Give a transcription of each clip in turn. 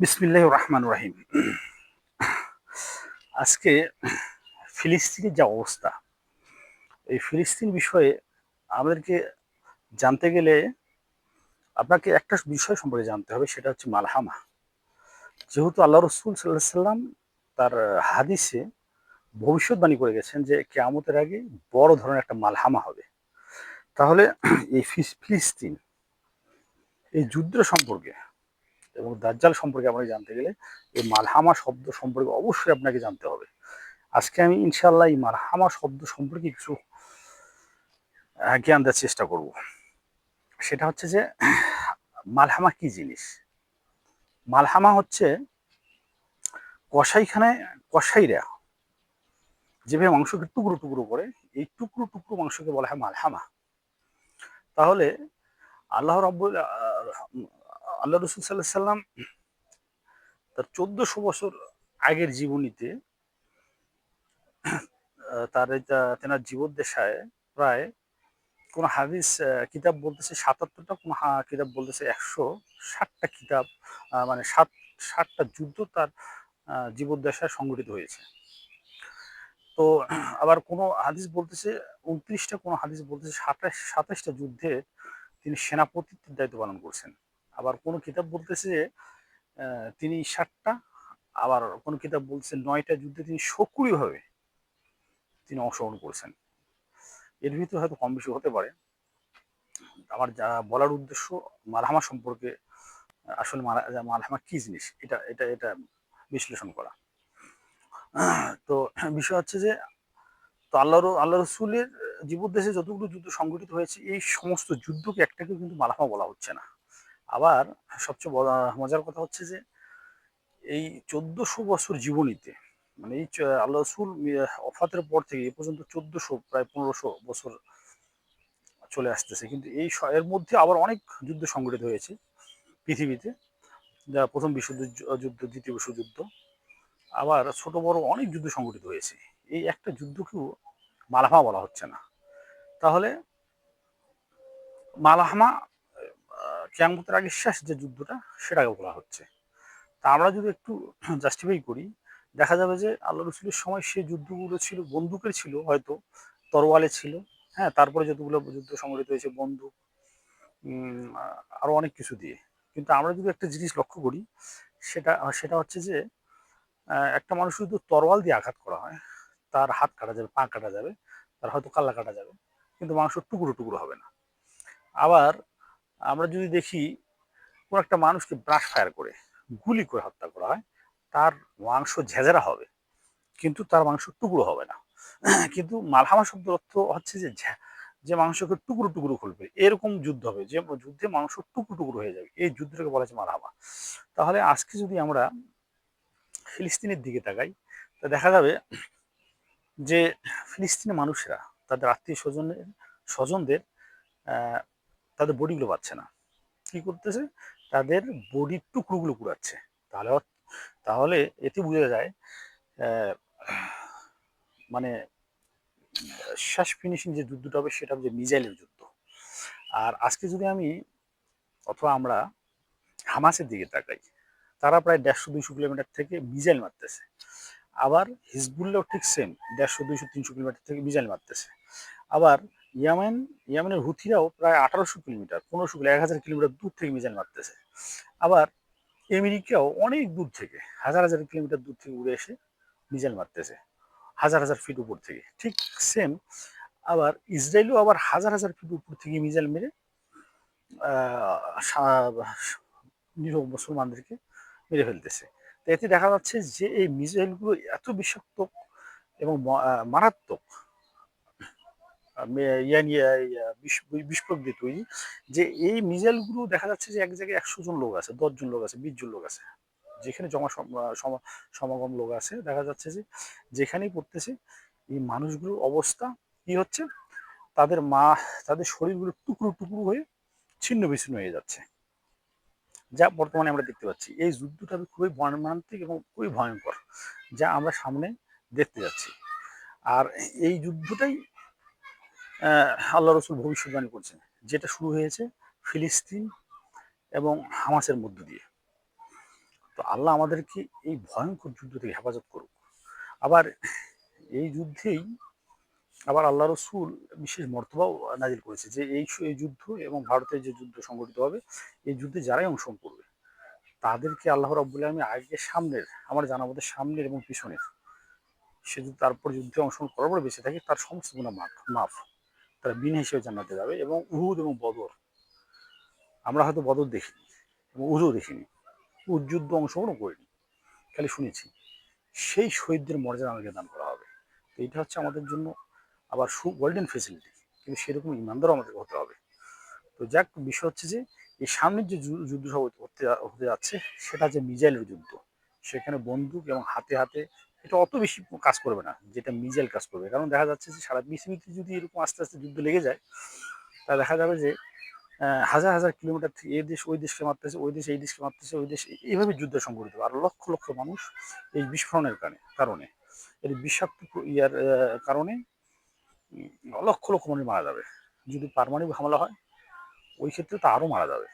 বিসমিল্লাহ রহমান রাহিম। আজকে ফিলিস্তিনের যা অবস্থা, এই ফিলিস্তিন বিষয়ে আমাদেরকে জানতে গেলে আপনাকে একটা বিষয় সম্পর্কে জানতে হবে, সেটা হচ্ছে মালহামা। যেহেতু আল্লাহ রসুল সাল্লাহ সাল্লাম তার হাদিসে ভবিষ্যৎবাণী করে গেছেন যে কেয়ামতের আগে বড় ধরনের একটা মালহামা হবে। তাহলে এই ফিলিস্তিন, এই যুদ্ধ সম্পর্কে এবং দাজ্জাল সম্পর্কে আপনাকে জানতে গেলে এই মালহামা শব্দ সম্পর্কে অবশ্যই আপনাকে জানতে হবে। আজকে আমি ইনশাল্লাহ এই মালহামা শব্দ সম্পর্কে কিছু জ্ঞান দেওয়ার চেষ্টা করব। সেটা হচ্ছে যে, মালহামা কি জিনিস? মালহামা হচ্ছে কষাইখানে কষাইরা যেভাবে মাংসকে টুকরো টুকরো করে, এই টুকরো টুকরো মাংসকে বলা হয় মালহামা। তাহলে আল্লাহ রব্বুল আল্লাহ রসুল সাল্লাহ সাল্লাম তার চোদ্দশো বছর আগের জীবনীতে, তার তেনার জীবদ্দেশায় প্রায় কোন হাদিস কিতাব বলতেছে সাতাত্তরটা কোন কিতাব বলতেছে একশো ষাটটা কিতাব মানে সাত, ষাটটা যুদ্ধ তার জীবদ্দশায় সংগঠিত হয়েছে। তো আবার কোনো হাদিস বলতেছে, উনত্রিশটা কোনো হাদিস বলতেছে সাতাশ, সাতাশটা যুদ্ধে তিনি সেনাপতিত্বের দায়িত্ব পালন করছেন। আবার কোন কিতাব বলতেছে যে তিনি ষাটটা আবার কোন কিতাব বলছে নয়টা যুদ্ধে তিনি সক্রিয়ভাবে তিনি অংশগ্রহণ করেছেন। এর ভিতরে হয়তো কম বেশি হতে পারে। আমার যা বলার উদ্দেশ্য মালহামা সম্পর্কে, আসলে মালহামা কি জিনিস, এটা এটা এটা বিশ্লেষণ করা। তো বিষয় হচ্ছে যে, তো আল্লাহ আল্লাহ রসুলের জীবদ্দেশে যতগুলো যুদ্ধ সংঘটিত হয়েছে, এই সমস্ত যুদ্ধকে একটাকে কিন্তু মালামা বলা হচ্ছে না। আবার সবচেয়ে বড়, মজার কথা হচ্ছে যে, এই চোদ্দশো বছর জীবনীতে মানে এই আল্লাহ রসুল অফাতের পর থেকে এ পর্যন্ত চোদ্দশো, প্রায় পনেরোশো বছর চলে আসতেছে। কিন্তু এই এর মধ্যে আবার অনেক যুদ্ধ সংঘটিত হয়েছে পৃথিবীতে, যা প্রথম বিশ্বযুদ্ধ, যুদ্ধ, দ্বিতীয় বিশ্বযুদ্ধ। আবার ছোট, বড় অনেক যুদ্ধ সংঘটিত হয়েছে। এই একটা যুদ্ধকেও মালাহামা বলা হচ্ছে না। তাহলে মালাহামা কেয়ামতের আগে শেষ যে যুদ্ধটা সেটাকে বলা হচ্ছে। তা আমরা যদি একটু জাস্টিফাই করি, দেখা যাবে যে আল্লাহ রসুলের সময় সেই যুদ্ধগুলো ছিল, বন্দুকের ছিল হয়তো, তরোয়ালে ছিল হ্যাঁ তারপরে যতগুলো যুদ্ধ সংগঠিত হয়েছে, বন্দুক আরও অনেক কিছু দিয়ে। কিন্তু আমরা যদি একটা জিনিস লক্ষ্য করি, সেটা সেটা হচ্ছে যে একটা মানুষ যদি তরোয়াল দিয়ে আঘাত করা হয়, তার হাত কাটা যাবে, পা কাটা যাবে, তার হয়তো কাল্লা কাটা যাবে, কিন্তু মাংস টুকরো টুকরো হবে না। আবার আমরা যদি দেখি, কোনো একটা মানুষকে ব্রাশ ফায়ার করে, গুলি করে হত্যা করা হয়, তার মাংস ঝেঝেরা হবে, কিন্তু তার মাংস টুকরো হবে না। কিন্তু মালহামা শব্দের অর্থ হচ্ছে যে যে মাংসকে টুকরো টুকরো খুলবে। এরকম যুদ্ধ হবে, যে যুদ্ধে মাংস টুকরো টুকরো হয়ে যাবে, এই যুদ্ধটাকে বলা হচ্ছে মালহামা। তাহলে আজকে যদি আমরা ফিলিস্তিনের দিকে তাকাই, তা দেখা যাবে যে ফিলিস্তিনের মানুষরা, তাদের আত্মীয় স্বজনের, স্বজনদের তাদের বডিগুলো পাচ্ছে না। কি করতেছে? তাদের বডির টুকরোগুলো কুড়াচ্ছে। তাহলে তাহলে এতে বোঝা যায় মানে শেষ ফিনিশিং যে যুদ্ধটা হবে সেটা হচ্ছে মিজাইলের যুদ্ধ। আর আজকে যদি আমি অথবা আমরা হামাসের দিকে তাকাই, তারা প্রায় দেড়শো দুইশো কিলোমিটার থেকে মিজাইল মারতেছে। আবার হিজবুল্লাও ঠিক সেম দেড়শো দুইশো তিনশো কিলোমিটার থেকে মিজাইল মারতেছে। আবার ইয়ামেন, ইয়ামেনের হুথিরাও প্রায় আঠারোশো কিলোমিটার, পনেরোশো কিলো, এক হাজার কিলোমিটার দূর থেকে মিজাইল মারতেছে। আবার আমেরিকাও অনেক দূর থেকে, হাজার হাজার কিলোমিটার দূর থেকে উড়ে এসে মিজাইল মারতেছে, হাজার হাজার ফিট উপর থেকে। ঠিক সেম আবার ইসরায়েলও আবার হাজার হাজার ফিট উপর থেকে মিজাইল মেরে নিরহ মুসলমানদেরকে মেরে ফেলতেছে। তো এতে দেখা যাচ্ছে যে এই মিসাইলগুলো এত বিষাক্ত এবং মারাত্মক ইয়া নিয়ে বিস্ফোরক দিয়ে তৈরি। যে এই মিসাইলগুলো দেখা যাচ্ছে যে এক জায়গায় একশো জন লোক আছে দশজন লোক আছে, বিশ জন লোক আছে। যেখানে জমা সমাগম লোক আছে, দেখা যাচ্ছে যে যেখানেই পড়তেছে, এই মানুষগুলোর অবস্থা কি হচ্ছে? তাদের মা, তাদের শরীরগুলো টুকরো টুকরো হয়ে ছিন্ন বিচ্ছিন্ন হয়ে যাচ্ছে। যা বর্তমানে আমরা দেখতে পাচ্ছি। এই যুদ্ধটা খুবই মর্মান্তিক এবং খুবই ভয়ঙ্কর, যা আমরা সামনে দেখতে যাচ্ছি। আর এই যুদ্ধটাই আল্লাহ রসুল ভবিষ্যৎবাণী করছেন, যেটা শুরু হয়েছে ফিলিস্তিন এবং হামাসের মধ্য দিয়ে। তো আল্লাহ আমাদেরকে এই ভয়ঙ্কর যুদ্ধ থেকে হেফাজত করুক। আবার এই যুদ্ধেই আবার আল্লাহ রসুল বিশেষ মর্তবাও নাজিল করেছে যে এই যুদ্ধ এবং ভারতের যে যুদ্ধ সংগঠিত হবে, এই যুদ্ধে যারাই অংশগ্রহণ করবে, তাদেরকে আল্লাহ রব্বুল আলমী আগে সামনের, আমার জানা মধ্যে সামনের এবং পিছনের, সে যদি তারপর যুদ্ধে অংশগ্রহণ করার পরে বেঁচে থাকে, তার সমস্ত গুণা মাফ মাফ। তারা বিনা হিসেবে জান্নাতে যাবে এবং উহুদ এবং বদর। আমরা হয়তো বদর দেখিনি এবং উহুদও দেখিনি। উহুদ যুদ্ধ অংশগ্রহণ করিনি। খালি শুনেছি, সেই শহীদদের মর্যাদা আমাকে দান করা হবে। তো এটা হচ্ছে আমাদের জন্য আবার সু গোল্ডেন ফেসিলিটি কিন্তু সেরকম ইমানদারও আমাদের হতে হবে। তো যাক, বিষয় হচ্ছে যে, এই সামনের যে যুদ্ধ সব হতে হতে যাচ্ছে, সেটা যে মিজাইলের যুদ্ধ। সেখানে বন্দুক এবং হাতে হাতে এটা অত বেশি কাজ করবে না, যেটা মিজাইল কাজ করবে। কারণ দেখা যাচ্ছে যে সারা পৃথিবীতে যদি এরকম আস্তে আস্তে যুদ্ধ লেগে যায়, তা দেখা যাবে যে হাজার হাজার কিলোমিটার থেকে দেশ ওই দেশকে মারতেছে, ওই দেশ এই দেশকে মারতেছে, ওই দেশ এইভাবে যুদ্ধ সংঘটিত আর লক্ষ লক্ষ মানুষ এই বিস্ফোরণের কারণে কারণে, এর বিষাক্ত ইয়ার কারণে লক্ষ লক্ষ মানুষ মারা যাবে। যদি পারমাণবিক হামলা হয়, ওই ক্ষেত্রে তো আরও মারা যাবে।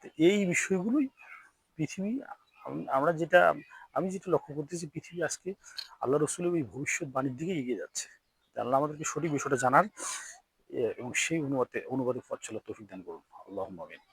তো এই বিষয়গুলোই পৃথিবী আমরা যেটা আমি যেটা লক্ষ্য করতেছি, পৃথিবী আজকে আল্লাহ রসুলের ভবিষ্যৎ বাণীর দিকে এগিয়ে যাচ্ছে। আল্লাহ আমাদেরকে সঠিক বিষয়টা জানার এবং সেই অনুবাদে অনুবাদে পথ চলার তৌফিক দান করুন। আল্লাহ আমিন।